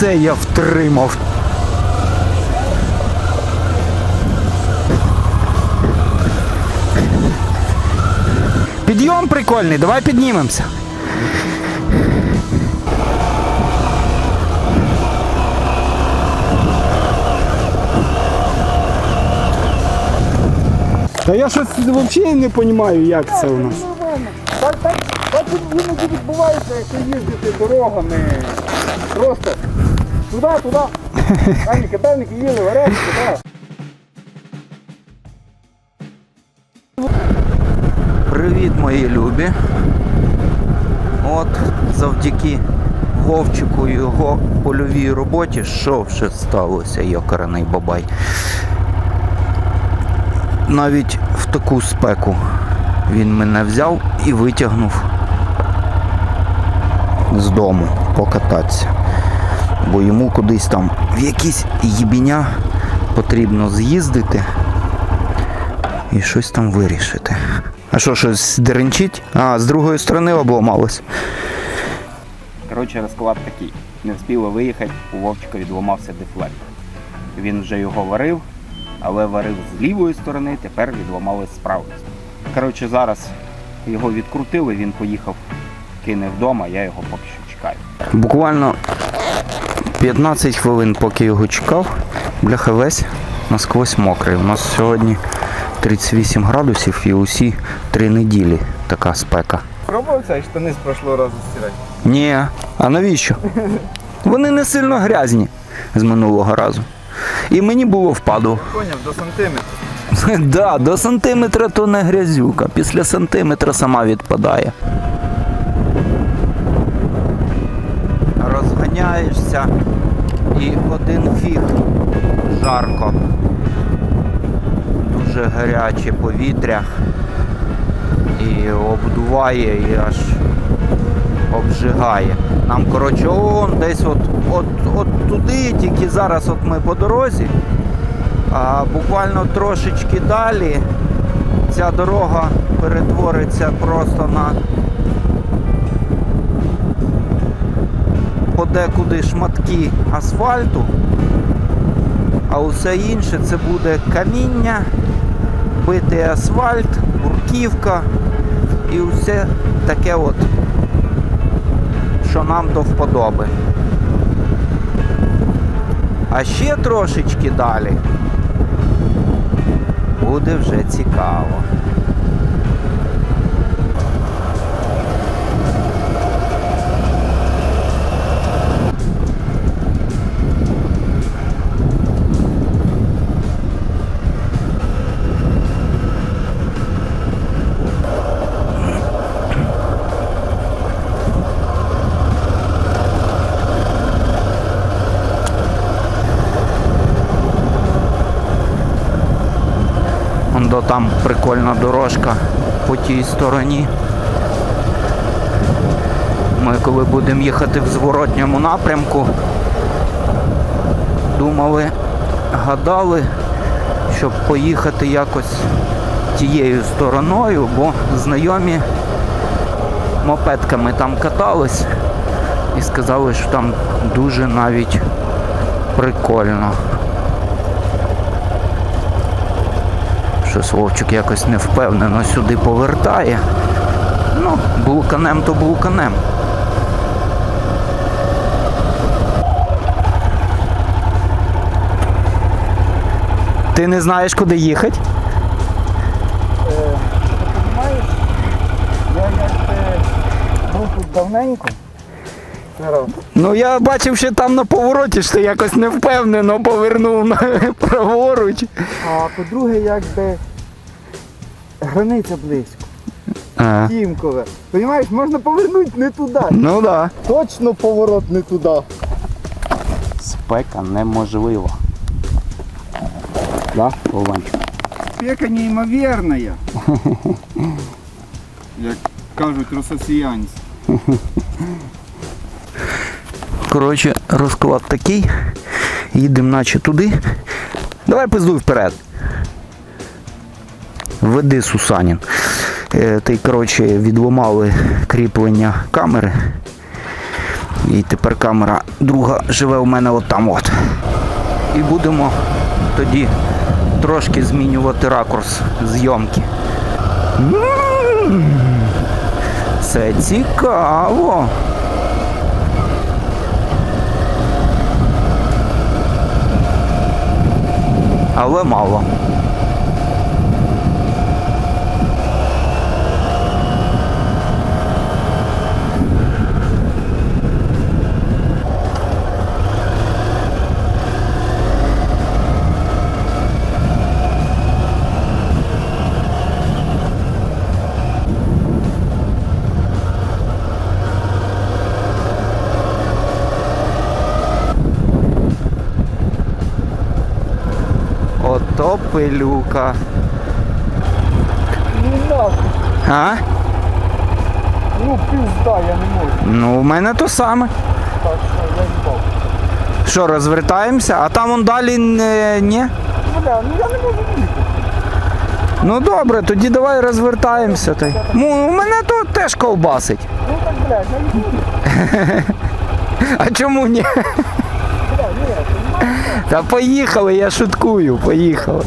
Оце я втримав. Підйом прикольний, давай піднімемося. Та я щось взагалі не розумію, як це у нас. Так, так, так іноді відбувається, як ви їздите дорогами. Просто туди, туди. Дальники, дальники їли, вареники, так. Привіт, мої любі. От завдяки Вовчику і його польовій роботі, що вже сталося, йокараний бабай. Навіть в таку спеку він мене взяв і витягнув з дому покататися. Бо йому кудись там в якісь їбіня потрібно з'їздити і щось там вирішити. А що, щось деренчить? А, з другої сторони обламалось. Коротше, розклад такий. Не встигли виїхати, у Вовчика відламався дефлектор. Він вже його варив, але варив з лівої сторони, тепер відламали з правої сторони. Коротше, зараз його відкрутили, він поїхав, кине вдома, я його поки що чекаю. Буквально 15 хвилин, поки його чекав, бляха весь насквозь мокрий. У нас сьогодні 38 градусів і усі три неділі така спека. Пробував цей штани з прошлого разу стирати? Ні, а навіщо? Вони не сильно грязні з минулого разу. І мені було впаду. Поняв, до сантиметра. Да, до сантиметра то не грязюка, після сантиметра сама відпадає. Розганяєшся і один фіг жарко. Дуже гаряче повітря і обдуває і аж обжигає. Нам, коротше, он десь от, от, от туди, тільки зараз от ми по дорозі. А буквально трошечки далі ця дорога перетвориться просто на подекуди шматки асфальту, а усе інше це буде каміння, битий асфальт, бурківка і усе таке от, що нам до вподоби. А ще трошечки далі буде вже цікаво. До там прикольна дорожка по тій стороні. Ми коли будемо їхати в зворотньому напрямку, думали, гадали, щоб поїхати якось тією стороною, бо знайомі мопедками там катались і сказали, що там дуже навіть прикольно. Щось Вовчик якось невпевнено сюди повертає. Ну, булканем то булканем. Ти не знаєш, куди їхати? Ти Понимаєш, я як е, був тут давненько. Ну я бачив, що там на повороті ти якось невпевнено повернув на праворуч. А по-друге, якби границя близько. А, Тімкове. Понимаєш, можна повернути не туди. ну да. Точно поворот не туди. Спека неможлива. Да, Вованчик? Спека неймовірна. Як кажуть рососіянці. Коротше, розклад такий. Їдемо наче туди. Давай пиздуй вперед. Веди Сусанін. Е, Ти, коротше, відломали кріплення камери. І тепер камера друга живе у мене отам от. І будемо тоді трошки змінювати ракурс зйомки. Це цікаво. Але мало. Ото пилюка. Ну нахуй, А? ну пізда, я не можу. Ну, у мене то саме. Так що я їбав. Що, розвертаємося? А там он далі не. Ні? Бля, ну я не можу їхати. Ну добре, тоді давай розвертаємося. Та й. Ну, у мене то теж ковбасить. Ну так, блядь, я не буду. А чому ні? Та поїхали, я шуткую, поїхали.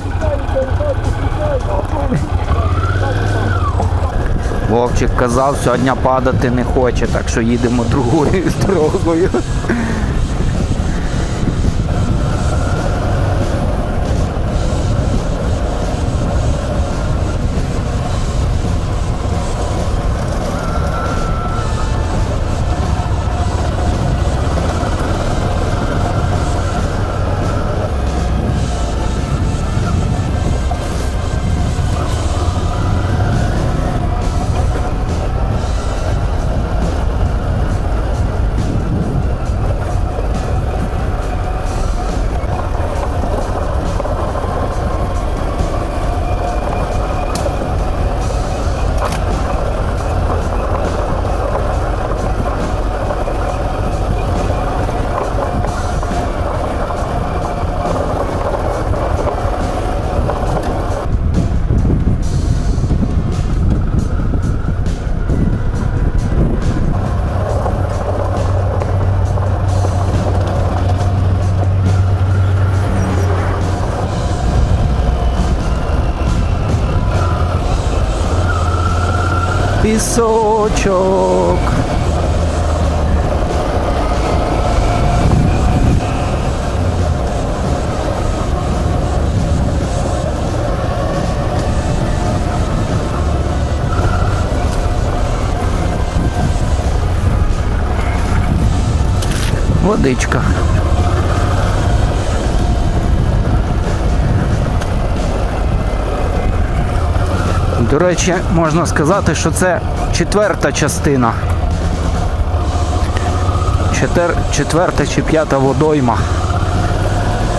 Вовчик казав, сьогодні падати не хоче, так що їдемо другою дорогою. Пісочок. Водичка. До речі, можна сказати, що це четверта частина. Четвер... Четверта чи п'ята водойма.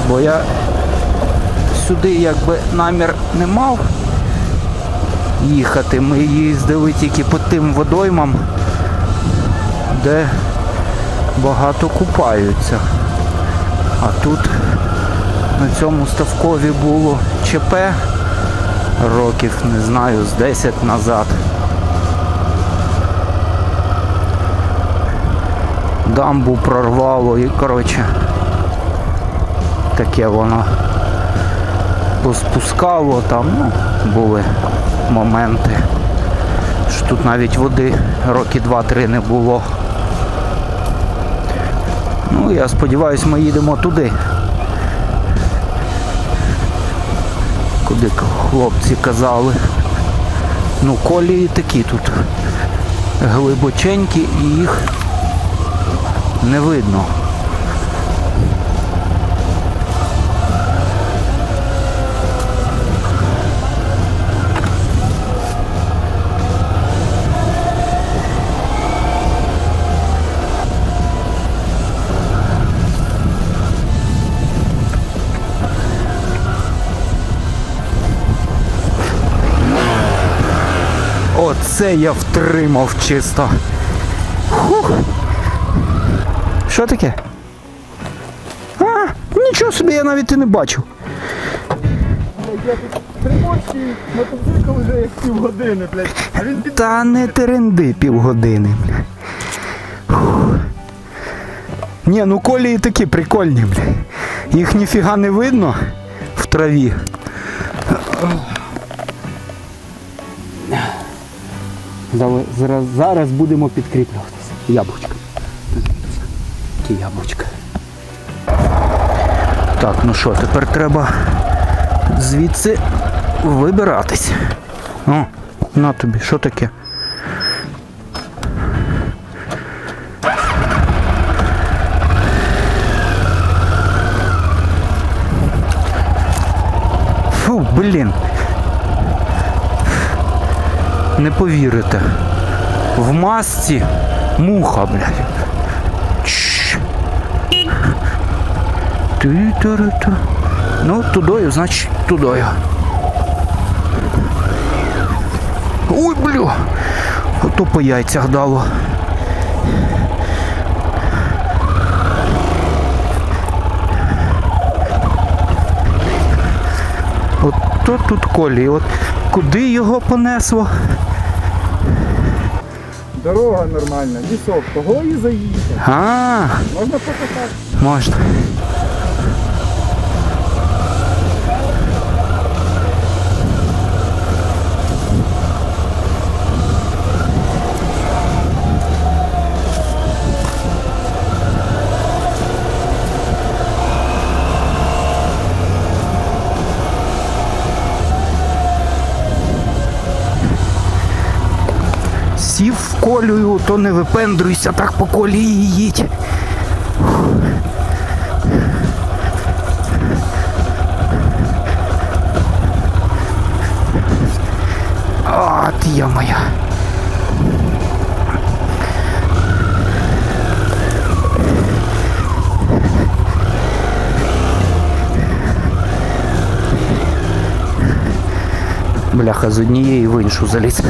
Бо я сюди якби намір не мав їхати. Ми їздили тільки по тим водоймам, де багато купаються. А тут на цьому ставкові було ЧП років, не знаю, з 10 назад. Дамбу прорвало і, коротше, таке воно поспускало там, ну, були моменти. Що тут навіть води роки 2-3 не було. Ну, я сподіваюся, ми їдемо туди. Куди хлопці казали. Ну, колії такі тут глибоченькі і їх не видно. Оце я втримав чисто. Хух. Що таке? А, нічого собі я навіть і не бачив. Я тут тримочки мотоцикл вже як півгодини, блядь. А він. Та не теренди півгодини. Фух. Ні, ну колії такі прикольні, бля. Їх ніфіга не видно в траві. Зараз, зараз будемо підкріплюватися. Яблучка. Які яблучка. Так, ну що, тепер треба звідси вибиратись. О, на тобі, що таке? Фу, блін. Не повірите. В масці муха, блядь. Ну, тудою, значить, тудою. Ой, блю. Ото по яйцях дало. От то тут колі. От куди його понесло? Дорога нормальна, лісок, того і заїхав. А, Можна покатати. можна. Сів в колію, то не випендрюйся, так по колії їдь. От я моя. Бляха, з однієї в іншу заліз.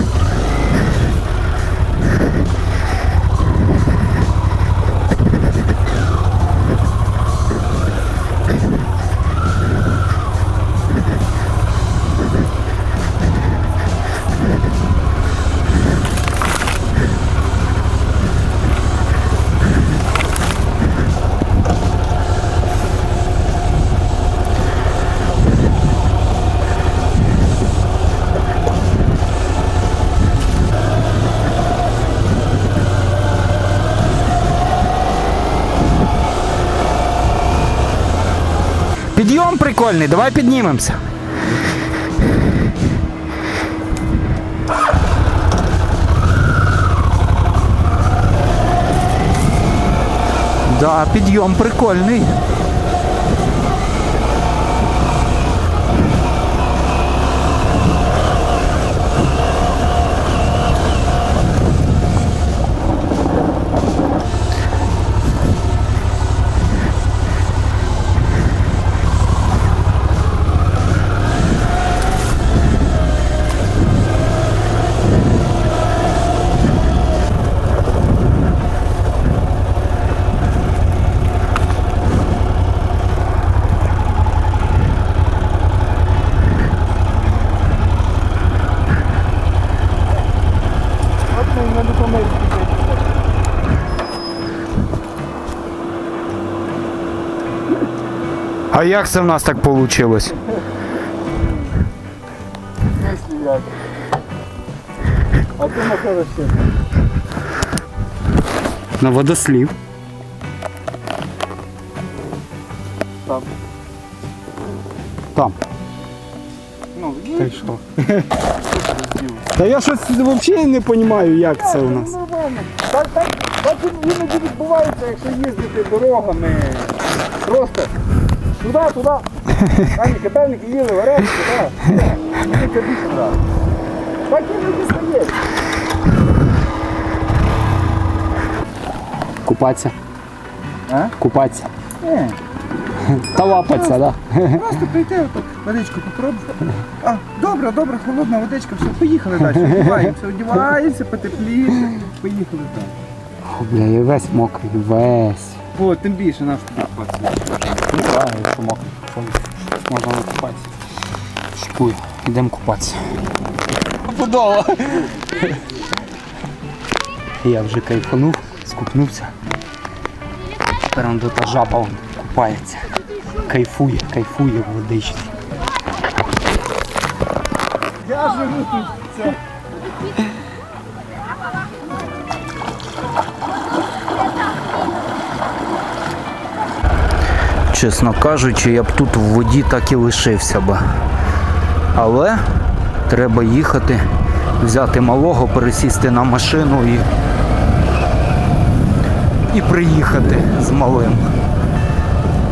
Прикольний, давай піднімемося. Да, підйом прикольний. А як це в нас так вийшло? А ти знаходиш. На водослів. Там. Там. Ну, Та що? Та я щось взагалі не розумію, як це у нас. Ну. Так, так, так іноді відбувається, якщо їздити дорогами. Просто туди, туди. Ані катальники їли, вареники, так. Мені це більше нравиться. Так іноді стає. Купатися. А? Купатися. Ні. Та лапатися, так. Да? Просто прийти отак, водичку попробувати. А, добре, добре, холодна водичка, все, поїхали далі. Одіваємося, одіваємося, потепліше. Поїхали далі. Бля, я весь мокрий, весь. О, тим більше наш тобі купатися. Ну так, якщо мокрий, можна не купатися. Шикую, йдемо купатися. Подола. Я вже кайфанув, скупнувся. Тепер он та жаба он купається. Кайфує, кайфує в водичці. Я живу тут. Чесно кажучи, я б тут в воді так і лишився би. Але треба їхати, взяти малого, пересісти на машину і, і приїхати з малим.